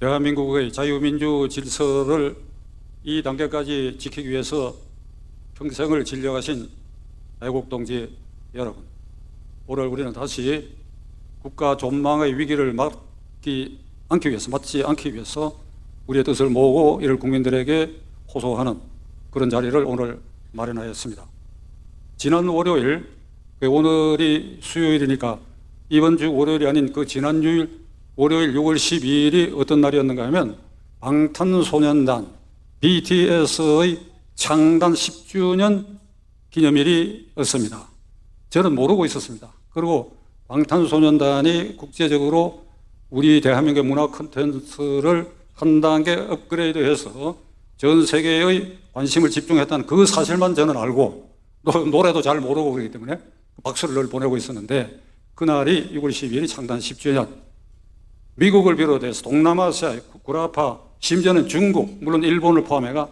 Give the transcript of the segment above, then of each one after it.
대한민국의 자유민주 질서를 이 단계까지 지키기 위해서 평생을 진력하신 애국 동지 여러분, 오늘 우리는 다시 국가 존망의 위기를 막기 않기 위해서, 맞지 않기 위해서 우리의 뜻을 모으고 이를 국민들에게 호소하는 그런 자리를 오늘 마련하였습니다. 지난 월요일, 그 오늘이 수요일이니까 이번 주 월요일이 아닌 그 지난 주일 월요일 6월 12일이 어떤 날이었는가 하면 방탄소년단 BTS의 창단 10주년 기념일이었습니다. 저는 모르고 있었습니다. 그리고 방탄소년단이 국제적으로 우리 대한민국의 문화 콘텐츠를 한 단계 업그레이드해서 전 세계의 관심을 집중했다는 그 사실만 저는 알고 또 노래도 잘 모르고 그렇기 때문에 박수를 늘 보내고 있었는데 그날이 6월 12일이 창단 10주년 미국을 비롯해서 동남아시아, 구라파, 심지어는 중국, 물론 일본을 포함해가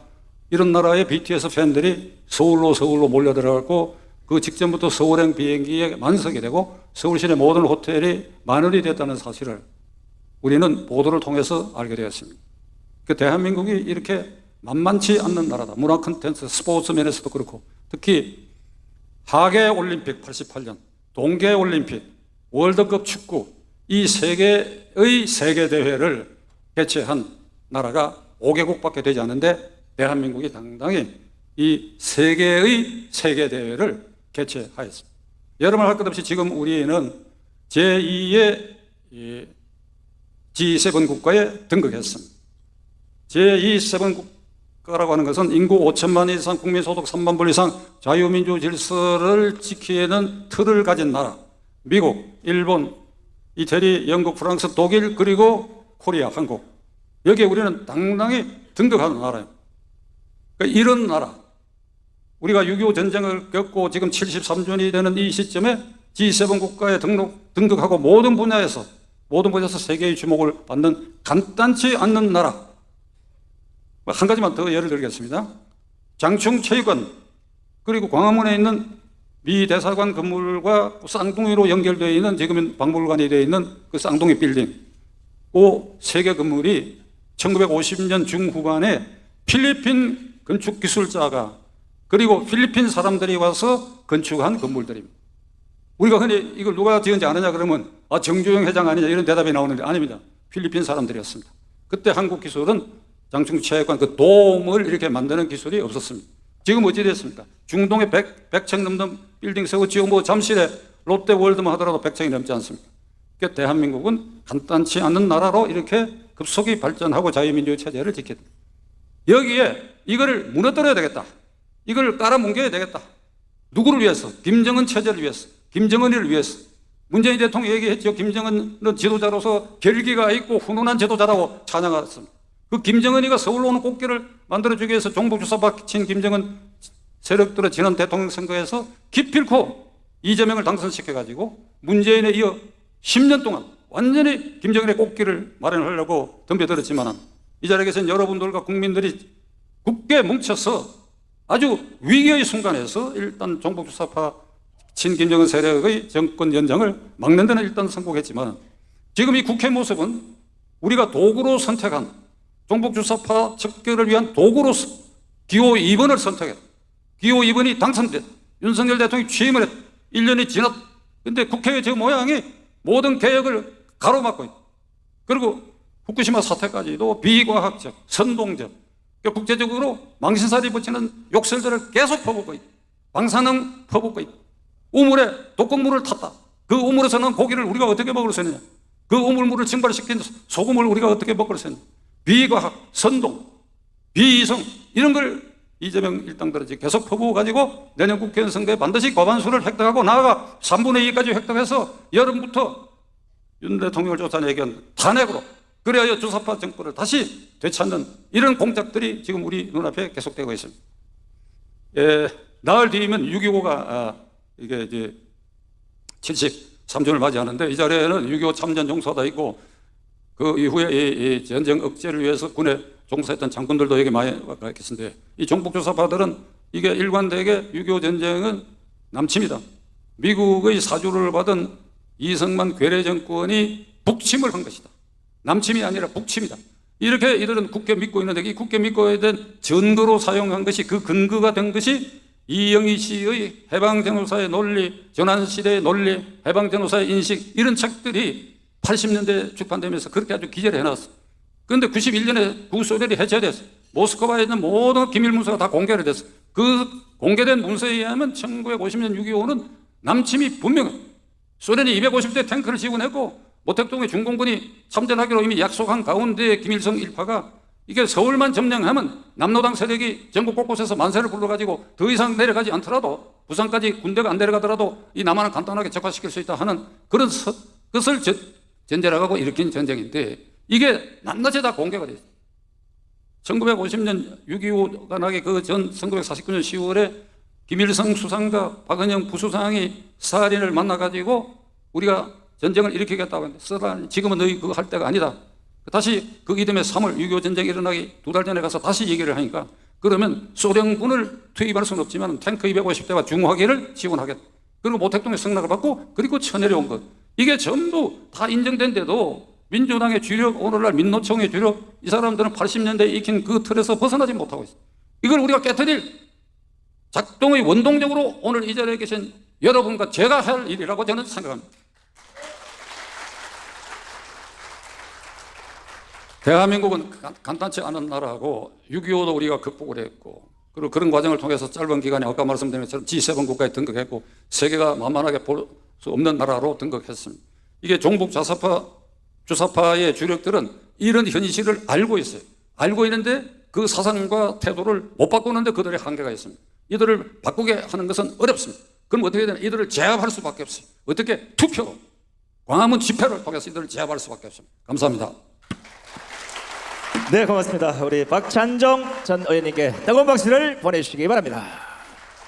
이런 나라의 BTS 팬들이 서울로 서울로 몰려들어갔고 그 직전부터 서울행 비행기에 만석이 되고 서울 시내 모든 호텔이 만원이 됐다는 사실을 우리는 보도를 통해서 알게 되었습니다. 그 대한민국이 이렇게 만만치 않는 나라다. 문화 콘텐츠, 스포츠 면에서도 그렇고 특히 하계 올림픽 88년, 동계 올림픽, 월드컵 축구 이세 개의 세계 대회를 개최한 나라가 5개국밖에 되지 않는데 대한민국이 당당히 이세 개의 세계 대회를 개최하였습니다. 여러분 할 것 없이 지금 우리는 제2의 G7 국가에 등극했습니다. 제2 국가라고 하는 것은 인구 5천만 이상, 국민 소득 3만 불 이상, 자유민주 질서를 지키는 틀을 가진 나라. 미국, 일본, 이태리, 영국, 프랑스, 독일, 그리고 코리아, 한국. 여기에 우리는 당당히 등극하는 나라예요. 그러니까 이런 나라. 우리가 6.25 전쟁을 겪고 지금 73주년이 되는 이 시점에 G7 국가에 등록, 등극하고 모든 분야에서, 모든 분야에서 세계의 주목을 받는 간단치 않는 나라. 한 가지만 더 예를 들겠습니다. 장충 체육관, 그리고 광화문에 있는 미 대사관 건물과 쌍둥이로 연결되어 있는 지금은 박물관이 되어 있는 그 쌍둥이 빌딩. 그세개 건물이 1950년 중후반에 필리핀 건축 기술자가 그리고 필리핀 사람들이 와서 건축한 건물들입니다. 우리가 흔히 이걸 누가 지은지 아느냐 그러면 아 정주영 회장 아니냐 이런 대답이 나오는데 아닙니다. 필리핀 사람들이었습니다. 그때 한국 기술은 장충체육관 그 돔을 이렇게 만드는 기술이 없었습니다. 지금 어찌 됐습니까? 중동에 100, 100층 넘는 빌딩 세고 지금 뭐 잠실에 롯데월드만 하더라도 100층이 넘지 않습니까? 그러니까 대한민국은 간단치 않은 나라로 이렇게 급속히 발전하고 자유민주주의 체제를 지켰다. 여기에 이거를 무너뜨려야 되겠다. 이걸 깔아뭉개야 되겠다. 누구를 위해서? 김정은 체제를 위해서. 김정은이를 위해서. 문재인 대통령이 얘기했죠. 김정은은 지도자로서 결기가 있고 훈훈한 지도자라고 찬양했습니다. 그 김정은이가 서울로 오는 꽃길을 만들어주기 위해서 종북주사 박친 김정은 세력들의 지난 대통령 선거에서 기필코 이재명을 당선시켜가지고 문재인에 이어 10년 동안 완전히 김정은의 꽃길을 마련하려고 덤벼들었지만 이 자리에서는 여러분들과 국민들이 굳게 뭉쳐서 아주 위기의 순간에서 일단 종북주사파 친김정은 세력의 정권 연장을 막는 데는 일단 성공했지만 지금 이 국회 모습은 우리가 도구로 선택한 종북주사파 척결을 위한 도구로서 기호 2번을 선택했다. 기호 2번이 당선됐. 윤석열 대통령이 취임을 했. 1년이 지났. 근데 국회의 저 모양이 모든 개혁을 가로막고 있다. 그리고 후쿠시마 사태까지도 비과학적, 선동적, 그러니까 국제적으로 망신살이 붙이는 욕설들을 계속 퍼붓고 있다. 방사능 퍼붓고 있다. 우물에 독극물을 탔다. 그 우물에서 는 고기를 우리가 어떻게 먹을 수 있느냐. 그 우물물을 증발시킨 소금을 우리가 어떻게 먹을 수 있느냐. 비과학, 선동, 비이성 이런 걸 이재명 일당들이 계속 퍼부어 가지고 내년 국회의원 선거에 반드시 과반수를 획득하고 나아가 3분의 2까지 획득해서 여름부터 윤 대통령을 조사한 얘기한 탄핵으로 그래야 주사파 정권을 다시 되찾는 이런 공작들이 지금 우리 눈앞에 계속되고 있습니다. 예, 나흘 뒤면 6.25가 아, 이게 이제 73주년을 맞이하는데 이 자리에는 6.25 참전 용사도 있고 그 이후에 이, 이 전쟁 억제를 위해서 군에 종사했던 장군들도 여기 많이 와 계신데 이 종북조사파들은 이게 일관되게 6.25 전쟁은 남침이다. 미국의 사주를 받은 이승만 괴뢰 정권이 북침을 한 것이다. 남침이 아니라 북침이다. 이렇게 이들은 국회 믿고 있는데 이 국회 믿고 된 증거로 사용한 것이 그 근거가 된 것이 이영희 씨의 해방전후사의 논리, 전환시대의 논리, 해방전후사의 인식 이런 책들이 80년대 출판되면서 그렇게 아주 기재를 해놨어. 그런데 91년에 구소련이 해체됐어. 모스크바에 있는 모든 기밀 문서가 다 공개가 됐어. 그 공개된 문서에 의하면 1950년 6.25는 남침이 분명해. 소련이 250대 탱크를 지원했고 모택동의 중공군이 참전하기로 이미 약속한 가운데 김일성 일파가 이게 서울만 점령하면 남노당 세력이 전국 곳곳에서 만세를 불러가지고 더 이상 내려가지 않더라도 부산까지 군대가 안 내려가더라도 이 남한을 간단하게 적화시킬 수 있다 하는 그런 서- 것을 전- 전제라고 일으킨 전쟁인데 이게 낱낱이 다 공개가 됐어요. 1950년 6.25가 나기 그 전 1949년 10월에 김일성 수상과 박은영 부수상이 스타린을 만나가지고 우리가 전쟁을 일으키겠다고 했는데 스타린 지금은 너희 그거 할 때가 아니다. 다시 그 이듬해 3월 6.25 전쟁이 일어나기 두 달 전에 가서 다시 얘기를 하니까 그러면 소련군을 투입할 수는 없지만 탱크 250대와 중화기를 지원하겠다. 그리고 모택동의 승낙을 받고 그리고 쳐내려온 것. 이게 전부 다 인정된데도 민주당의 주력, 오늘날 민노총의 주력, 이 사람들은 80년대에 익힌 그 틀에서 벗어나지 못하고 있어요. 이걸 우리가 깨뜨릴 작동의 원동력으로 오늘 이 자리에 계신 여러분과 제가 할 일이라고 저는 생각합니다. 대한민국은 간- 간단치 않은 나라하고 6.25도 우리가 극복을 했고 그리고 그런 과정을 통해서 짧은 기간에 아까 말씀드린 것처럼 G7 국가에 등극했고 세계가 만만하게 볼 수 없는 나라로 등극했습니다. 이게 종북 좌사파 주사파의 주력들은 이런 현실을 알고 있어요. 알고 있는데 그 사상과 태도를 못 바꾸는데 그들의 한계가 있습니다. 이들을 바꾸게 하는 것은 어렵습니다. 그럼 어떻게 해야 되나? 이들을 제압할 수밖에 없어요. 어떻게? 투표, 광화문 집회를 통해서 이들을 제압할 수밖에 없습니다. 감사합니다. 네, 고맙습니다. 우리 박찬정 전 의원님께 뜨거운 박수를 보내주시기 바랍니다.